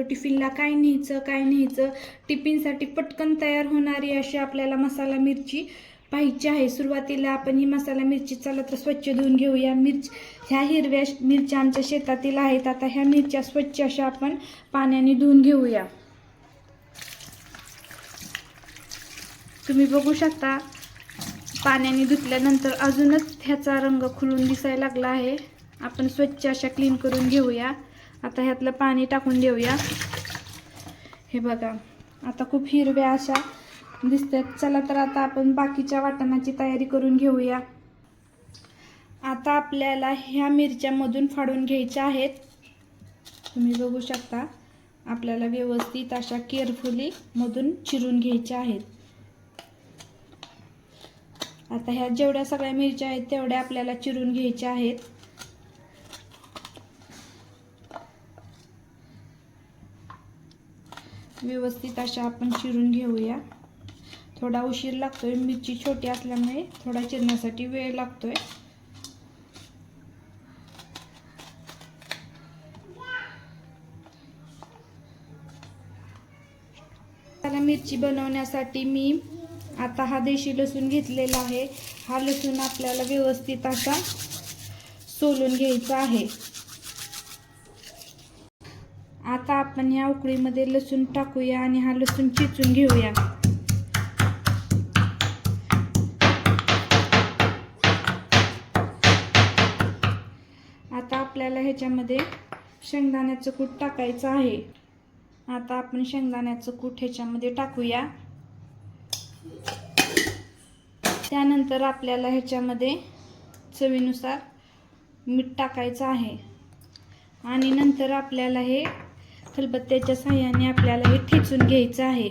असतो टिफिनला काय न्यायचं काय न्यायचं? टिफिनसाठी पटकन तयार होणारी अशी आपल्याला मसाला मिरची पाहिजे आहे. सुरुवातीला आपण ही मसाला मिरची चला तर स्वच्छ धुवून घेऊया. मिरच ह्या हिरव्या मिरच्या आमच्या शेतातील आहेत. आता ह्या मिरच्या स्वच्छ अशा आपण पाण्याने धुवून घेऊया. तुम्ही बघू शकता पाण्याने धुतल्यानंतर अजूनच ह्याचा रंग खुलून दिसायला लागला आहे. आपण स्वच्छ अशा क्लीन करून घेऊया. आता ह्यातलं पाणी टाकून देऊया. हे बघा आता खूप हिरव्या अशा दिसतात. चला तर आता आपण बाकीच्या वाटणाची तयारी करून घेऊया. आता आपल्याला ह्या मिरच्यामधून फाडून घ्यायच्या आहेत. तुम्ही बघू शकता आपल्याला व्यवस्थित अशा केअरफुली मधून चिरून घ्यायच्या आहेत. आता ह्या जेवढ्या सगळ्या मिरच्या आहेत तेवढ्या आपल्याला चिरून घ्यायच्या आहेत. व्यवस्थित अशा आपण चिरून घेऊया. थोडा उशीर लागतोय मिरची छोटी असल्यामुळे थोडा चिरण्यासाठी वेळ लागतोय. मिरची बनवण्यासाठी मी आता हा देशी लसूण घेतलेला आहे. हा लसूण आपल्याला व्यवस्थित असा सोलून घ्यायचा आहे. आता आपण या उकळीमध्ये लसूण टाकूया आणि हा लसूण चिचून घेऊया. आता आपल्याला ह्याच्यामध्ये शेंगदाण्याचं कूट टाकायचं आहे. आता आपण शेंगदाण्याचं कूट ह्याच्यामध्ये टाकूया. त्यानंतर आपल्याला ह्याच्यामध्ये चवीनुसार मीठ टाकायचं आहे. आणि नंतर आपल्याला हे खलबत्त्याच्या साह्याने आपल्याला हे ठेचून घ्यायचं आहे.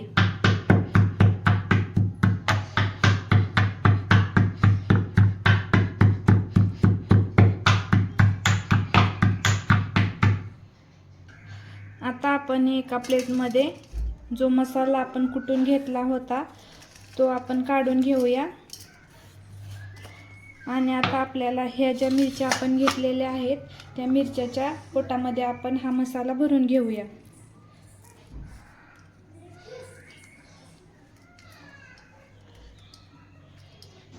आता आपण एका प्लेटमध्ये जो मसाला आपण कुटून घेतला होता तो आपण काढून घेऊया. आणि आता आपल्याला ह्या ज्या मिरच्या आपण घेतलेल्या आहेत त्या मिरच्याच्या पोटामध्ये आपण हा मसाला भरून घेऊया.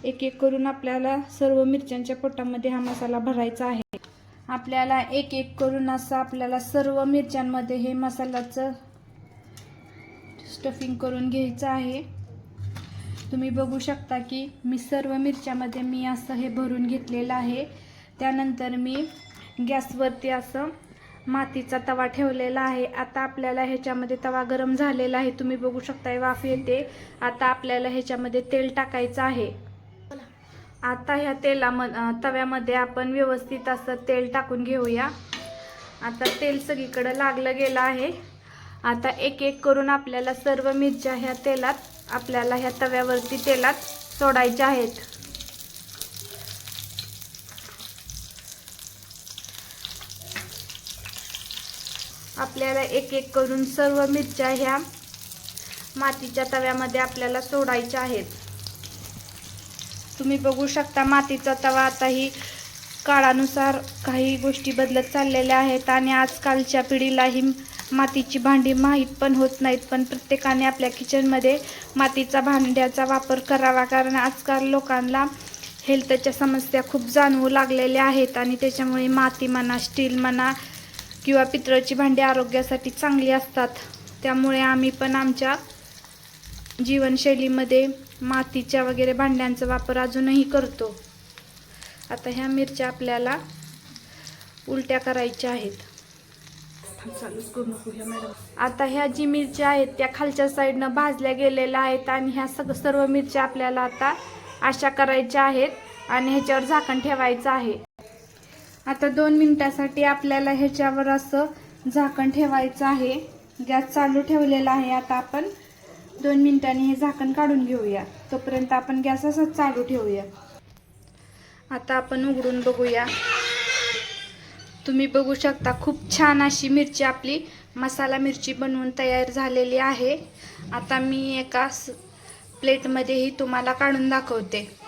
एक एक करून आपल्याला सर्व मिरच्यांच्या पोटामध्ये हा मसाला भरायचा आहे. आपल्याला एक एक करून असं आपल्याला सर्व मिरच्यांमध्ये हे मसाल्याचं स्टफिंग करून घ्यायचं आहे. तुम्ही बघू शकता की मी सर्व मिरच्यामध्ये मी असं हे भरून घेतलेलं आहे. त्यानंतर मी गॅसवरती असं मातीचा तवा ठेवलेला आहे. आता आपल्याला ह्याच्यामध्ये तवा गरम झालेला आहे. तुम्ही बघू शकता वाफ येते. आता आपल्याला ह्याच्यामध्ये तेल टाकायचं आहे. आता ह्या तेलाम तव्यामध्ये आपण व्यवस्थित असं तेल टाकून घेऊया. आता तेल सगळीकडं लागलं गेलं आहे. आता एक एक करून आपल्याला सर्व मिरच्या ह्या तेलात आपल्याला ह्या तव्यावरती तेलात सोडायच्या आहेत. आपल्याला एक एक करून सर्व मिरच्या ह्या मातीच्या तव्यामध्ये आपल्याला सोडायच्या आहेत. तुम्ही बघू शकता मातीचा तवा आताही काळानुसार काही गोष्टी बदलत चाललेल्या आहेत आणि आजकालच्या पिढीलाही मातीची भांडी माहीत पण होत नाहीत. पण प्रत्येकाने आपल्या किचनमध्ये मातीचा भांड्याचा वापर करावा कारण आजकाल लोकांना हेल्थच्या समस्या खूप जाणवू लागलेल्या आहेत आणि त्याच्यामुळे माती म्हणा स्टील म्हणा किंवा पितळची भांडी आरोग्यासाठी चांगली असतात. त्यामुळे आम्ही पण आमच्या जीवनशैलीमध्ये मातीच्या वगैरे भांड्यांचा वापर अजूनही करतो. आता ह्या मिरच्या आपल्याला उलट्या करायच्या आहेत. आता ह्या जी मिरच्या आहेत त्या खालच्या साईडनं भाजल्या गेलेल्या आहेत आणि ह्या सग सर्व मिरच्या आपल्याला आता अशा करायच्या आहेत आणि ह्याच्यावर झाकण ठेवायचं आहे. आता दोन मिनिटासाठी आपल्याला ह्याच्यावर असं झाकण ठेवायचं आहे. गॅस चालू ठेवलेला आहे. आता आपण दोन मिनिटांनी हे झाकण काढून घेऊया. तोपर्यंत आपण गॅस असाच चालू ठेवूया. आता आपण उघडून बघूया. तुम्ही बघू शकता खूप छान अशी मिरची आपली मसाला मिरची बनवून तयार झालेली आहे. आता मी एका स- प्लेटमध्येही तुम्हाला काढून दाखवते.